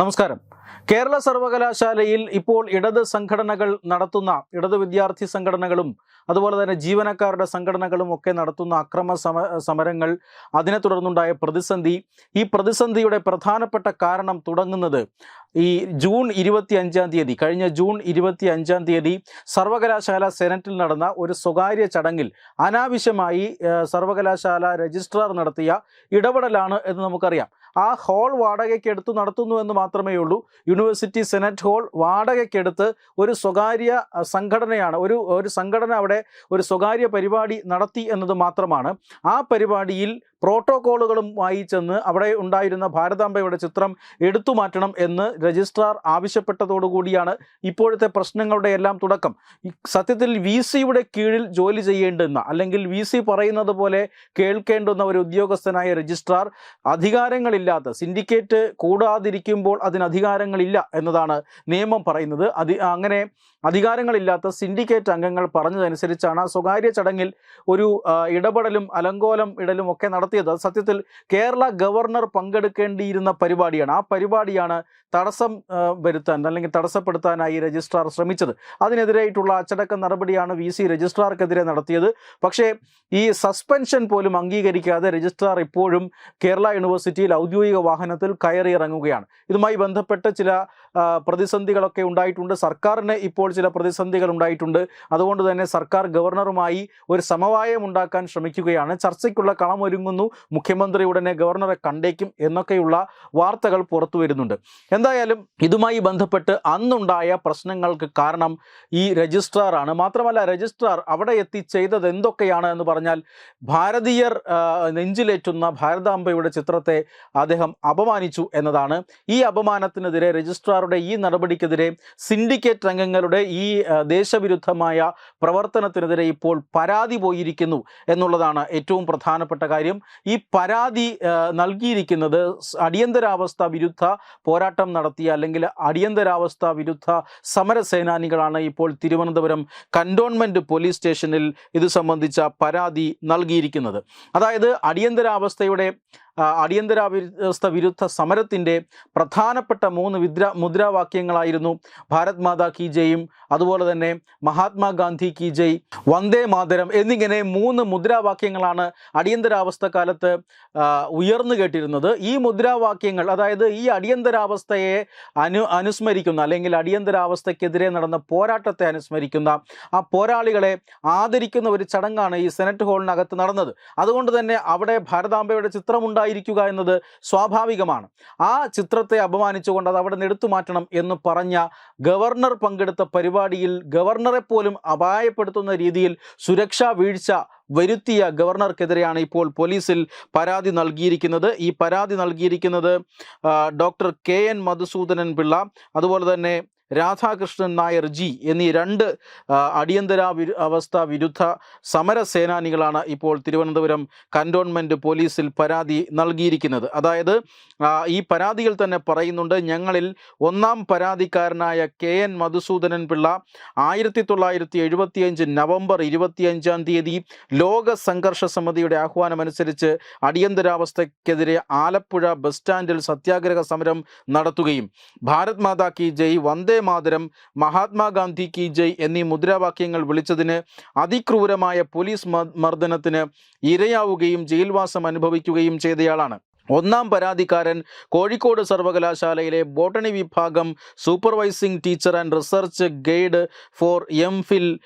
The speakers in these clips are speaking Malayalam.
നമസ്കാരം. കേരള സർവകലാശാലയിൽ ഇപ്പോൾ ഇടത് സംഘടനകൾ നടത്തുന്ന ഇടത് വിദ്യാർത്ഥി സംഘടനകളും അതുപോലെ തന്നെ ജീവനക്കാരുടെ സംഘടനകളും ഒക്കെ നടത്തുന്ന അക്രമ സമരങ്ങൾ അതിനെ തുടർന്നുണ്ടായ പ്രതിസന്ധി. ഈ പ്രതിസന്ധിയുടെ പ്രധാനപ്പെട്ട കാരണം തുടങ്ങുന്നത് ഈ ജൂൺ ഇരുപത്തി അഞ്ചാം തീയതി കഴിഞ്ഞ ജൂൺ ഇരുപത്തി അഞ്ചാം തീയതി സർവകലാശാല സെനറ്റിൽ നടന്ന ഒരു സ്വകാര്യ ചടങ്ങിൽ അനാവശ്യമായി സർവകലാശാല രജിസ്ട്രാർ നടത്തിയ ഇടപെടലാണ് എന്ന് നമുക്കറിയാം. ആ ഹോൾ വാടകയ്ക്കെടുത്ത് നടത്തുന്നു എന്ന് മാത്രമേ ഉള്ളൂ. യൂണിവേഴ്സിറ്റി സെനറ്റ് ഹാൾ വാടകയ്ക്കെടുത്ത് ഒരു സ്വകാര്യ സംഘടനയാണ് ഒരു ഒരു സംഘടന അവിടെ ഒരു സ്വകാര്യ പരിപാടി നടത്തി എന്നത് മാത്രമാണ്. ആ പരിപാടിയിൽ പ്രോട്ടോകോളുകളുമായി ചെന്ന് അവിടെ ഉണ്ടായിരുന്ന ഭാരതാംബയുടെ ചിത്രം എടുത്തു മാറ്റണം എന്ന് രജിസ്ട്രാർ ആവശ്യപ്പെട്ടതോടുകൂടിയാണ് ഇപ്പോഴത്തെ പ്രശ്നങ്ങളുടെ എല്ലാം തുടക്കം. സത്യത്തിൽ വി സിയുടെ കീഴിൽ ജോലി ചെയ്യേണ്ടുന്ന അല്ലെങ്കിൽ വി സി പറയുന്നത് പോലെ കേൾക്കേണ്ടുന്ന ഒരു ഉദ്യോഗസ്ഥനായ രജിസ്ട്രാർ അധികാരങ്ങളില്ലാത്ത സിൻഡിക്കേറ്റ് കൂടാതിരിക്കുമ്പോൾ അതിന് അധികാരങ്ങളില്ല എന്നതാണ് നിയമം പറയുന്നത്. അതി അങ്ങനെ അധികാരങ്ങളില്ലാത്ത സിൻഡിക്കേറ്റ് അംഗങ്ങൾ പറഞ്ഞതനുസരിച്ചാണ് സ്വകാര്യ ചടങ്ങിൽ ഒരു ഇടപെടലും അലങ്കോലം ഇടലും ഒക്കെ നടത്തിയത്. സത്യത്തിൽ കേരള ഗവർണർ പങ്കെടുക്കേണ്ടിയിരുന്ന പരിപാടിയാണ്. ആ പരിപാടിയാണ് തടസ്സം വരുത്താൻ അല്ലെങ്കിൽ തടസ്സപ്പെടുത്താനായി രജിസ്ട്രാർ ശ്രമിച്ചത്. അതിനെതിരായിട്ടുള്ള അച്ചടക്ക നടപടിയാണ് വി സി രജിസ്ട്രാർക്കെതിരെ നടത്തിയത്. പക്ഷേ ഈ സസ്പെൻഷൻ പോലും അംഗീകരിക്കാതെ രജിസ്ട്രാർ ഇപ്പോഴും കേരള യൂണിവേഴ്സിറ്റിയിൽ ഔദ്യോഗിക വാഹനത്തിൽ കയറിയിറങ്ങുകയാണ്. ഇതുമായി ബന്ധപ്പെട്ട് ചില പ്രതിസന്ധികളൊക്കെ ഉണ്ടായിട്ടുണ്ട്. സർക്കാരിന് ഇപ്പോൾ ചില പ്രതിസന്ധികൾ ഉണ്ടായിട്ടുണ്ട്. അതുകൊണ്ട് തന്നെ സർക്കാർ ഗവർണറുമായി ഒരു സമവായം ഉണ്ടാക്കാൻ ശ്രമിക്കുകയാണ്. ചർച്ചയ്ക്കുള്ള കളമൊരുങ്ങുന്നു. മുഖ്യമന്ത്രി ഉടനെ ഗവർണറെ കണ്ടേക്കും എന്നൊക്കെയുള്ള വാർത്തകൾ പുറത്തു വരുന്നുണ്ട്. എന്തായാലും ഇതുമായി ബന്ധപ്പെട്ട് അന്നുണ്ടായ പ്രശ്നങ്ങൾക്ക് കാരണം ഈ രജിസ്ട്രാറാണ്. മാത്രമല്ല രജിസ്ട്രാർ അവിടെ എത്തി ചെയ്തത് എന്തൊക്കെയാണ് എന്ന് പറഞ്ഞാൽ ഭാരതീയർ നെഞ്ചിലേറ്റുന്ന ഭാരതാംബയുടെ ചിത്രത്തെ അദ്ദേഹം അപമാനിച്ചു എന്നതാണ്. ഈ അപമാനത്തിനെതിരെ രജിസ്ട്രാറുടെ ഈ നടപടിക്കെതിരെ സിൻഡിക്കേറ്റ് അംഗങ്ങളുടെ ഈ ദേശവിരുദ്ധമായ പ്രവർത്തനത്തിനെതിരെ ഇപ്പോൾ പരാതി പോയിരിക്കുന്നു എന്നുള്ളതാണ് ഏറ്റവും പ്രധാനപ്പെട്ട കാര്യം. ഈ പരാതി നൽകിയിരിക്കുന്നത് അടിയന്തരാവസ്ഥ വിരുദ്ധ പോരാട്ടം നടത്തിയ അല്ലെങ്കിൽ അടിയന്തരാവസ്ഥ വിരുദ്ധ സമരസേനാനികളാണ് ഇപ്പോൾ തിരുവനന്തപുരം കന്റോൺമെന്റ് പോലീസ് സ്റ്റേഷനിൽ ഇത് സംബന്ധിച്ച പരാതി നൽകിയിരിക്കുന്നത്. അതായത് അടിയന്തരാവസ്ഥയുടെ അടിയന്തരാവസ്ഥ വിരുദ്ധ സമരത്തിന്റെ പ്രധാനപ്പെട്ട മൂന്ന് വിദ്ര മുദ്രാവാക്യങ്ങളായിരുന്നു ഭാരത് മാതാ കി ജയും അതുപോലെ തന്നെ മഹാത്മാഗാന്ധി കി ജയ് വന്ദേ മാതരം എന്നിങ്ങനെ മൂന്ന് മുദ്രാവാക്യങ്ങളാണ് അടിയന്തരാവസ്ഥ കാലത്ത് ഉയർന്നു കേട്ടിരുന്നത്. ഈ മുദ്രാവാക്യങ്ങൾ അതായത് ഈ അടിയന്തരാവസ്ഥയെ അനു അനുസ്മരിക്കുന്ന അല്ലെങ്കിൽ അടിയന്തരാവസ്ഥയ്ക്കെതിരെ നടന്ന പോരാട്ടത്തെ അനുസ്മരിക്കുന്ന ആ പോരാളികളെ ആദരിക്കുന്ന ഒരു ചടങ്ങാണ് ഈ സെനറ്റ് ഹാളിനകത്ത് നടന്നത്. അതുകൊണ്ട് തന്നെ അവിടെ ഭാരതാംബയുടെ ചിത്രം ഉണ്ടായിരിക്കുക എന്നത് സ്വാഭാവികമാണ്. ആ ചിത്രത്തെ അപമാനിച്ചുകൊണ്ട് അത് അവിടെ നിന്ന് എടുത്തു മാറ്റണം എന്ന് പറഞ്ഞ ഗവർണർ പങ്കെടുത്ത പരിപാടിയിൽ ഗവർണറെ പോലും അപായപ്പെടുത്തുന്ന രീതിയിൽ സുരക്ഷാ വീഴ്ച വരുത്തിയ ഗവർണർക്കെതിരെയാണ് ഇപ്പോൾ പോലീസിൽ പരാതി നൽകിയിരിക്കുന്നത്. ഈ പരാതി നൽകിയിരിക്കുന്നത് doctor K N Madhusudanan Pillai. അതുപോലെ തന്നെ രാധാകൃഷ്ണൻ നായർ ജി എന്നീ രണ്ട് അടിയന്തര അവസ്ഥ വിരുദ്ധ സമരസേനാനികളാണ് ഇപ്പോൾ തിരുവനന്തപുരം കന്റോൺമെന്റ് പോലീസിൽ പരാതി നൽകിയിരിക്കുന്നത്. അതായത് ഈ പരാതിയിൽ തന്നെ പറയുന്നുണ്ട് ഞങ്ങളിൽ ഒന്നാം പരാതിക്കാരനായ കെ എൻ മധുസൂദനൻ പിള്ള ആയിരത്തി തൊള്ളായിരത്തി എഴുപത്തിയഞ്ച് നവംബർ ഇരുപത്തിയഞ്ചാം തീയതി ലോക സംഘർഷ സമിതിയുടെ ആഹ്വാനമനുസരിച്ച് അടിയന്തരാവസ്ഥയ്ക്കെതിരെ ആലപ്പുഴ ബസ് സ്റ്റാൻഡിൽ സത്യാഗ്രഹ സമരം നടത്തുകയും ഭാരത് മാതാ കി ജയ് വന്ദേ മാതരം മഹാത്മാഗാന്ധി കി ജയ് എന്നീ മുദ്രാവാക്യങ്ങൾ വിളിച്ചതിന് അതിക്രൂരമായ പോലീസ് മർദ്ദനത്തിന് ഇരയാവുകയും ജയിൽവാസം അനുഭവിക്കുകയും ചെയ്തയാളാണ്. ഒന്നാം പരാതിക്കാരൻ കോഴിക്കോട് സർവകലാശാലയിലെ ബോട്ടണി വിഭാഗം supervising teacher and research guide for M Phil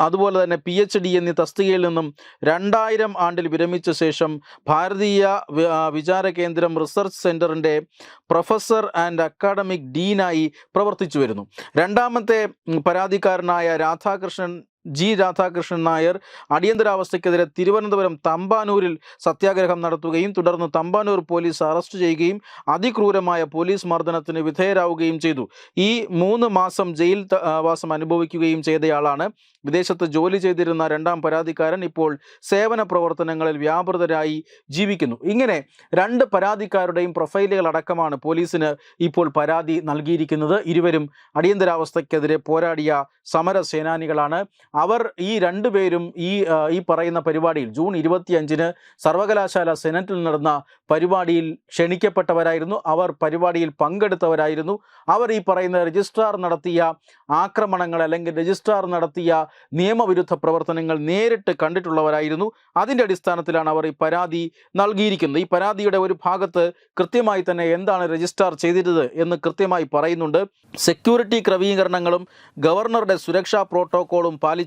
അതുപോലെ തന്നെ പി എച്ച് ഡി എന്നീ തസ്തികയിൽ നിന്നും രണ്ടായിരം ആണ്ടിൽ വിരമിച്ച ശേഷം ഭാരതീയ വിചാര കേന്ദ്രം റിസർച്ച് സെന്ററിന്റെ പ്രൊഫസർ ആൻഡ് അക്കാഡമിക് ഡീനായി പ്രവർത്തിച്ചു വരുന്നു. രണ്ടാമത്തെ പരാതിക്കാരനായ രാധാകൃഷ്ണൻ ജി രാധാകൃഷ്ണൻ നായർ അടിയന്തരാവസ്ഥയ്ക്കെതിരെ തിരുവനന്തപുരം തമ്പാനൂരിൽ സത്യാഗ്രഹം നടത്തുകയും തുടർന്ന് തമ്പാനൂർ പോലീസ് അറസ്റ്റ് ചെയ്യുകയും അതിക്രൂരമായ പോലീസ് മർദ്ദനത്തിന് വിധേയരാവുകയും ചെയ്തു. ഈ മൂന്ന് മാസം ജയിൽ വാസം അനുഭവിക്കുകയും ചെയ്തയാളാണ്. വിദേശത്ത് ജോലി ചെയ്തിരുന്ന രണ്ടാം പരാതിക്കാരൻ ഇപ്പോൾ സേവന പ്രവർത്തനങ്ങളിൽ വ്യാപൃതരായി ജീവിക്കുന്നു. ഇങ്ങനെ രണ്ട് പരാതിക്കാരുടെയും പ്രൊഫൈലുകൾ അടക്കമാണ് പോലീസിന് ഇപ്പോൾ പരാതി നൽകിയിരിക്കുന്നത്. ഇരുവരും അടിയന്തരാവസ്ഥയ്ക്കെതിരെ പോരാടിയ സമര സേനാനികളാണ് അവർ ഈ രണ്ടുപേരും ഈ ഈ പറയുന്ന പരിപാടിയിൽ ജൂൺ ഇരുപത്തിയഞ്ചിന് സർവകലാശാല സെനറ്റിൽ നടന്ന പരിപാടിയിൽ ക്ഷണിക്കപ്പെട്ടവരായിരുന്നു. അവർ പരിപാടിയിൽ പങ്കെടുത്തവരായിരുന്നു. അവർ ഈ പറയുന്ന രജിസ്ട്രാർ നടത്തിയ ആക്രമണങ്ങൾ അല്ലെങ്കിൽ രജിസ്ട്രാർ നടത്തിയ നിയമവിരുദ്ധ പ്രവർത്തനങ്ങൾ നേരിട്ട് കണ്ടിട്ടുള്ളവരായിരുന്നു. അതിന്റെ അടിസ്ഥാനത്തിലാണ് അവർ ഈ പരാതി നൽകിയിരിക്കുന്നത്. ഈ പരാതിയുടെ ഒരു ഭാഗത്ത് കൃത്യമായി തന്നെ എന്താണ് രജിസ്ട്രാർ ചെയ്തിരുന്നത് എന്ന് കൃത്യമായി പറയുന്നുണ്ട്. സെക്യൂരിറ്റി ക്രമീകരണങ്ങളും ഗവർണറുടെ സുരക്ഷാ പ്രോട്ടോക്കോളും പാലിച്ച്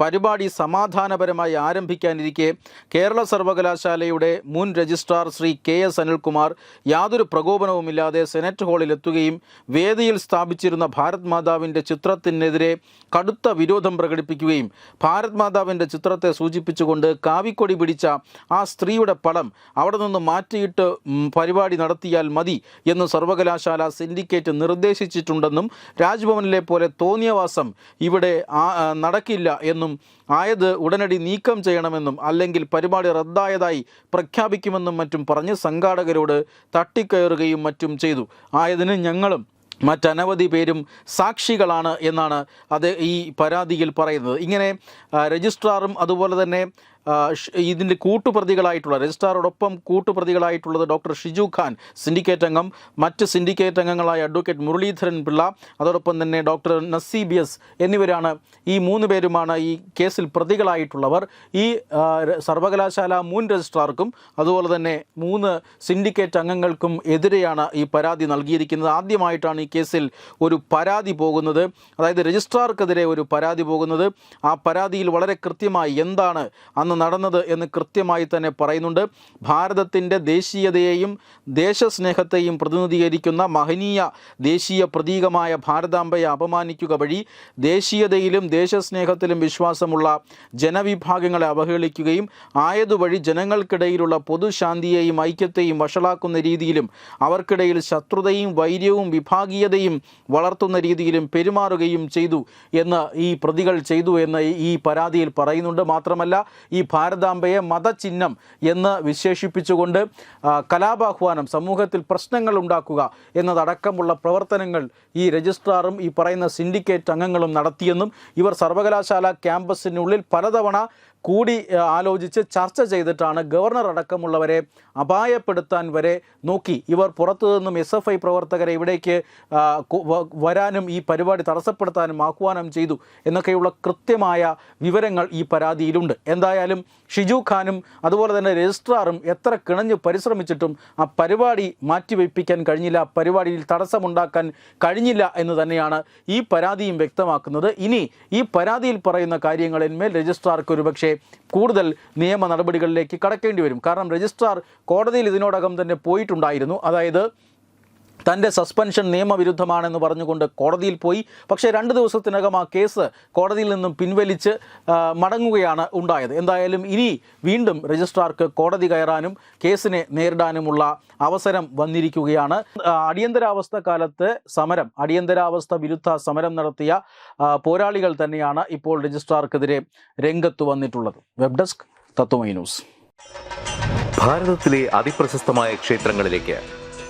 പരിപാടി സമാധാനപരമായി ആരംഭിക്കാനിരിക്കെ കേരള സർവകലാശാലയുടെ മുൻ registrar Shri K S Anilkumar യാതൊരു പ്രകോപനവുമില്ലാതെ സെനറ്റ് ഹാളിൽ എത്തുകയും വേദിയിൽ സ്ഥാപിച്ചിരുന്ന ഭാരത് മാതാവിന്റെ ചിത്രത്തിനെതിരെ കടുത്ത വിരോധം പ്രകടിപ്പിക്കുകയും ഭാരത് മാതാവിന്റെ ചിത്രത്തെ സൂചിപ്പിച്ചുകൊണ്ട് കാവിക്കൊടി പിടിച്ച ആ സ്ത്രീയുടെ പടം അവിടെ നിന്ന് മാറ്റിയിട്ട് പരിപാടി നടത്തിയാൽ മതി എന്ന് സർവകലാശാല സിൻഡിക്കേറ്റ് നിർദ്ദേശിച്ചിട്ടുണ്ടെന്നും രാജ്ഭവനിലെ പോലെ തോന്നിയവാസം ഇവിടെ ആ- നടക്കില്ല എന്നും ആയത് ഉടനടി നീക്കം ചെയ്യണമെന്നും അല്ലെങ്കിൽ പരിപാടി റദ്ദായതായി പ്രഖ്യാപിക്കുമെന്നും മറ്റും പറഞ്ഞ് സംഘാടകരോട് തട്ടിക്കയറുകയും മറ്റും ചെയ്തു. ആയതിന് ഞങ്ങളും മറ്റനവധി പേരും സാക്ഷികളാണ് എന്നാണ് അത് ഈ പരാതിയിൽ പറയുന്നത്. ഇങ്ങനെ രജിസ്ട്രാറും അതുപോലെ തന്നെ ഇതിന്റെ കൂട്ടുപ്രതികളായിട്ടുള്ള രജിസ്ട്രാറോടൊപ്പം കൂട്ടുപ്രതികളായിട്ടുള്ളത് ഡോക്ടർ ഷിജു ഖാൻ സിൻഡിക്കേറ്റ് അംഗം. മറ്റ് സിൻഡിക്കേറ്റ് അംഗങ്ങളായ അഡ്വക്കേറ്റ് മുരളീധരൻ പിള്ള അതോടൊപ്പം തന്നെ ഡോക്ടർ നസീബ് എസ് എന്നിവരാണ് ഈ മൂന്ന് പേരുമാണ് ഈ കേസിൽ പ്രതികളായിട്ടുള്ളവർ. ഈ സർവകലാശാല മുൻ രജിസ്ട്രാർക്കും അതുപോലെ തന്നെ മൂന്ന് സിൻഡിക്കേറ്റ് അംഗങ്ങൾക്കും എതിരെയാണ് ഈ പരാതി നൽകിയിരിക്കുന്നത്. ആദ്യമായിട്ടാണ് ഈ കേസിൽ ഒരു പരാതി പോകുന്നത്. അതായത് രജിസ്ട്രാർക്കെതിരെ ഒരു പരാതി പോകുന്നത്. ആ പരാതിയിൽ വളരെ കൃത്യമായി എന്താണ് അന്ന് നടന്നത് എന്ന് കൃത്യമായി തന്നെ പറയുന്നുണ്ട്. ഭാരതത്തിന്റെ ദേശീയതയെയും ദേശസ്നേഹത്തെയും പ്രതിനിധീകരിക്കുന്ന മഹനീയ ദേശീയ പ്രതീകമായ ഭാരതാംബയെ അപമാനിക്കുക വഴി ദേശീയതയിലും ദേശസ്നേഹത്തിലും വിശ്വാസമുള്ള ജനവിഭാഗങ്ങളെ അവഹേളിക്കുകയും ആയതുവഴി ജനങ്ങൾക്കിടയിലുള്ള പൊതുശാന്തിയെയും ഐക്യത്തെയും വഷളാക്കുന്ന രീതിയിലും അവർക്കിടയിൽ ശത്രുതയും വൈര്യവും വിഭാഗീയതയും വളർത്തുന്ന രീതിയിലും പെരുമാറുകയും ചെയ്തു എന്ന് ഈ പ്രതികൾ ചെയ്തു എന്ന് ഈ പരാതിയിൽ പറയുന്നുണ്ട്. മാത്രമല്ല ഈ ഭാരതാംബയെ മതചിഹ്നം എന്ന് വിശേഷിപ്പിച്ചുകൊണ്ട് കലാപാഹ്വാനം സമൂഹത്തിൽ പ്രശ്നങ്ങൾ ഉണ്ടാക്കുക എന്നതടക്കമുള്ള പ്രവർത്തനങ്ങൾ ഈ രജിസ്ട്രാറും ഈ പറയുന്ന സിൻഡിക്കേറ്റ് അംഗങ്ങളും നടത്തിയെന്നും ഇവർ സർവകലാശാല ക്യാമ്പസിനുള്ളിൽ പലതവണ കൂടി ആലോചിച്ച് ചർച്ച ചെയ്തിട്ടാണ് ഗവർണർ അടക്കമുള്ളവരെ അപായപ്പെടുത്താൻ വരെ നോക്കി. ഇവർ പുറത്തു നിന്നും എസ് എഫ് ഐ പ്രവർത്തകരെ ഇവിടേക്ക് വരാനും ഈ പരിപാടി തടസ്സപ്പെടുത്താനും ആഹ്വാനം ചെയ്തു എന്നൊക്കെയുള്ള കൃത്യമായ വിവരങ്ങൾ ഈ പരാതിയിലുണ്ട്. എന്തായാലും ഷിജു ഖാനും അതുപോലെ തന്നെ രജിസ്ട്രാറും എത്ര കിണഞ്ഞ് പരിശ്രമിച്ചിട്ടും ആ പരിപാടി മാറ്റിവെപ്പിക്കാൻ കഴിഞ്ഞില്ല പരിപാടിയിൽ തടസ്സമുണ്ടാക്കാൻ കഴിഞ്ഞില്ല എന്ന് തന്നെയാണ് ഈ പരാതിയും വ്യക്തമാക്കുന്നത്. ഇനി ഈ പരാതിയിൽ പറയുന്ന കാര്യങ്ങളിന്മേൽ രജിസ്ട്രാർക്ക് ഒരുപക്ഷെ കൂടുതൽ നിയമ നടപടികളിലേക്ക് കടക്കേണ്ടി വരും. കാരണം രജിസ്ട്രാർ കോടതിയിൽ ഇതിനോടകം തന്നെ പോയിട്ടുണ്ടായിരുന്നു. അതായത് തന്റെ സസ്പെൻഷൻ നിയമവിരുദ്ധമാണെന്ന് പറഞ്ഞുകൊണ്ട് കോടതിയിൽ പോയി. പക്ഷേ രണ്ട് ദിവസത്തിനകം ആ കേസ് കോടതിയിൽ നിന്നും പിൻവലിച്ച് മടങ്ങുകയാണ് ഉണ്ടായത്. എന്തായാലും ഇനി വീണ്ടും രജിസ്ട്രാർക്ക് കോടതി കയറാനും കേസിനെ നേരിടാനുമുള്ള അവസരം വന്നിരിക്കുകയാണ്. അടിയന്തരാവസ്ഥ കാലത്ത് സമരം അടിയന്തരാവസ്ഥ വിരുദ്ധ സമരം നടത്തിയ പോരാളികൾ തന്നെയാണ് ഇപ്പോൾ രജിസ്ട്രാർക്കെതിരെ രംഗത്ത് വന്നിട്ടുള്ളത്. Web desk Tattvamayi news. ഭാരതത്തിലെ അതിപ്രശസ്തമായ ക്ഷേത്രങ്ങളിലേക്ക്